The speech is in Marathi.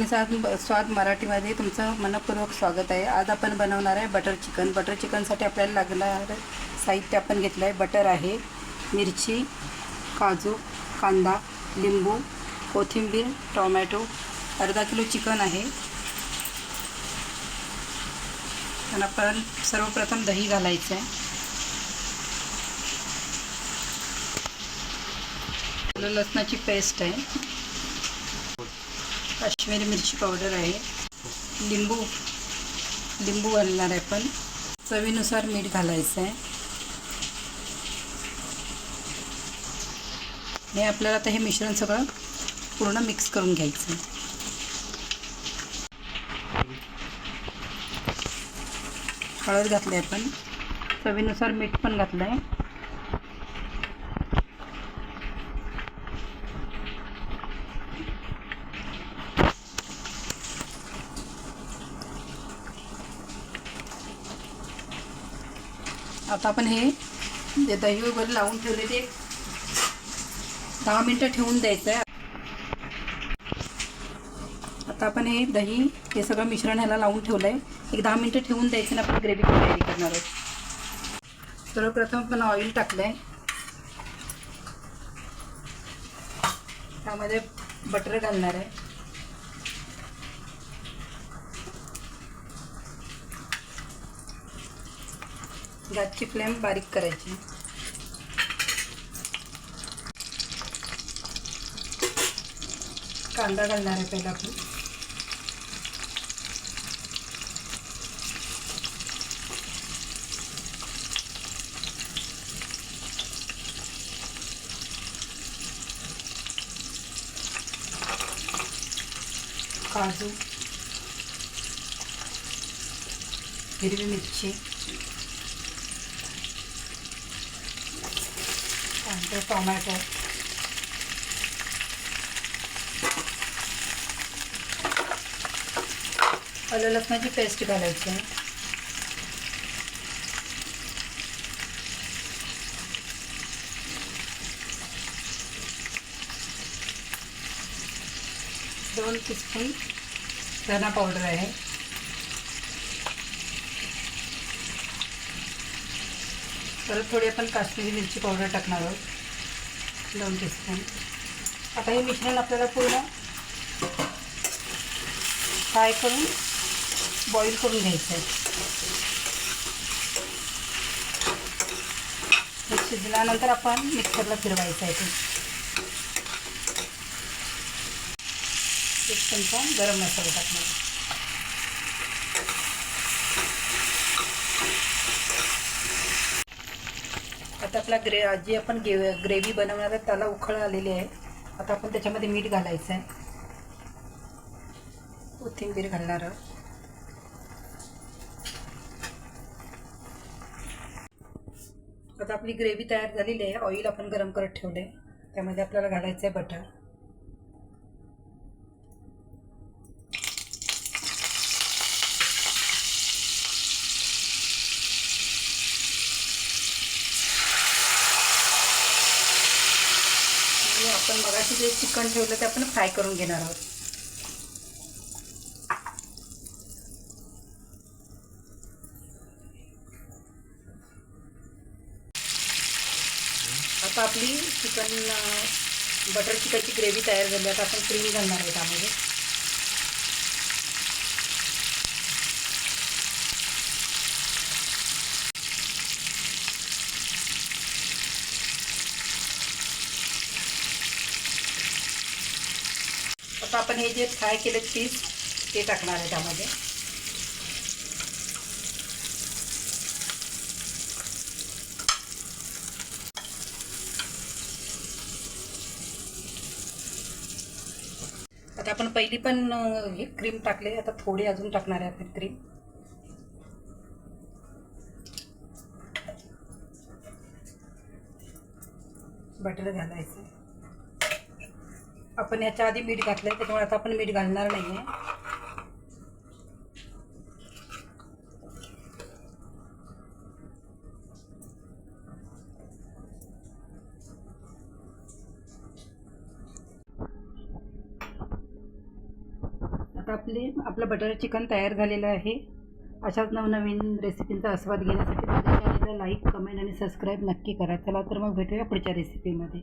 अग्निसाद स्वाद मराठीमध्ये तुमचं मनपूर्वक स्वागत आहे. आज आपण बनवणार आहे बटर चिकन. बटर चिकनसाठी आपल्याला लागणार साहित्य आपण घेतलं आहे. बटर आहे मिरची काजू कांदा लिंबू कोथिंबीर टोमॅटो अर्धा किलो चिकन आहे. आणि आपण सर्वप्रथम दही घालायचं आहे. लसणाची पेस्ट आहे. काश्मीरी मिरची पावडर आहे. लिंबू लिंबू घालणार आहे पण. चवीनुसार मीठ घालायचं आहे आणि आपल्याला आता हे मिश्रण सगळं पूर्ण मिक्स करून घ्यायचं आहे हळद घातली आहे आपण. चवीनुसार मीठ पण घातलं आहे आता आपण हे जे दही वगैरे लावून ठेवले ते दहा मिनटं ठेवून द्यायचं आहे आता आपण हे दही हे सगळं मिश्रण ह्याला लावून ठेवलं आहे एक दहा मिनटं ठेवून द्यायचं आणि आपण ग्रेव्ही तयारी करणार आहोत. सर्वप्रथम आपण ऑइल टाकलं आहे त्यामध्ये बटर घालणार आहे. गॅसची फ्लेम बारीक करायची. कांदा घालणार आहे पहिला आपण. काजू हिरवी मिरची. त्यानंतर टोमॅटो आलं लसणाची पेस्ट घालायची दोन टीस्पून धना पावडर आहे परत थोडी आपण काश्मीरी मिरची पावडर टाकणार आहोत. दोन टीस्पून आता हे मिश्रण आपल्याला पूर्ण फ्राय करून बॉईल करून घ्यायचं आहे हे शिजल्यानंतर आपण मिक्सरला फिरवायचं आहे ते. एक चमचा गरम मसाला टाकणार आता आपला ग्रे जी आपण गे ग्रेव्ही बनवणार आहे त्याला उखळ आलेली आहे. आता आपण त्याच्यामध्ये मीठ घालायचं आहे कोथिंबीर घालणार आहोत. आता आपली ग्रेव्ही तयार झालेली आहे. ऑइल आपण गरम करत ठेवले त्यामध्ये आपल्याला घालायचं आहे बटर आणि आपण मगाशी जे चिकन ठेवलं ते आपण फ्राय करून घेणार आहोत. आता आपली चिकन बटर चिकनची ग्रेव्ही तयार झाली. आता आपण क्रीम घालणार आहे त्यामध्ये. आपण हे जे फ्राय केले पीस ते टाकणार आहे त्यामध्ये. आता आपण पहिली पण हे क्रीम टाकले आता थोडी अजून टाकणार आहे आपण क्रीम बटर घालायचं. आपण याच्या आधी मीठ घातलंय त्याच्यामुळे आता आपण मीठ घालणार नाही आहे आता आपले आपलं बटर चिकन तयार झालेलं आहे. अशाच नवनवीन रेसिपींचा आस्वाद घेण्यासाठी माझ्या चॅनलला लाईक कमेंट आणि सबस्क्राईब नक्की करा. चला तर मग भेटूया पुढच्या रेसिपीमध्ये